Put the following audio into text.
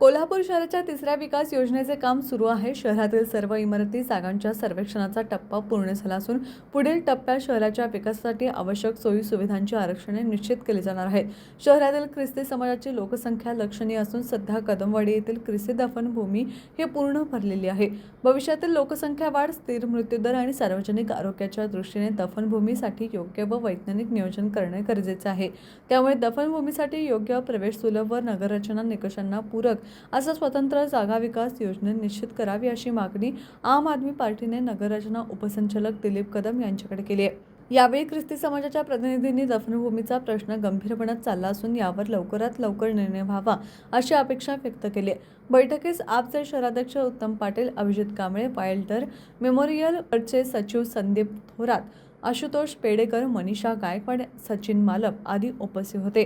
कोल्हापूर शहराच्या तिसऱ्या विकास योजनेचे काम सुरू आहे. शहरातील सर्व इमारती जागांच्या सर्वेक्षणाचा टप्पा पूर्ण झाला असून पुढील टप्प्यात शहराच्या विकासासाठी आवश्यक सोयी सुविधांची आरक्षणे निश्चित केली जाणार आहेत. शहरातील ख्रिस्ती समाजाची लोकसंख्या लक्षणीय असून सध्या कदमवाडी येथील ख्रिस्ती दफनभूमी ही पूर्ण भरलेली आहे. भविष्यातील लोकसंख्या वाढ स्थिर मृत्यूदर आणि सार्वजनिक आरोग्याच्या दृष्टीने दफनभूमीसाठी योग्य व वैज्ञानिक नियोजन करणे गरजेचे आहे. त्यामुळे दफनभूमीसाठी योग्य प्रवेश सुलभ व नगररचना निकषांना पूरक असं स्वतंत्र जागा विकास योजना निश्चित करावी अशी मागणी आम आदमी पार्टीने नगररचना उपसंचालक दिलीप कदम यांच्याकडे केली आहे. यावेळी ख्रिस्ती समाजाच्या प्रतिनिधींनी दफनभूमीचा प्रश्न गंभीरपणात चालला असून यावर लवकरात लवकर निर्णय व्हावा अशी अपेक्षा व्यक्त केली आहे. बैठकीस आपचे शहराध्यक्ष उत्तम पाटील अभिजित कांबळे वाईल्डर मेमोरियलचे सचिव संदीप थोरात आशुतोष पेडेकर मनीषा गायकवाड सचिन मालप आदी उपस्थित होते.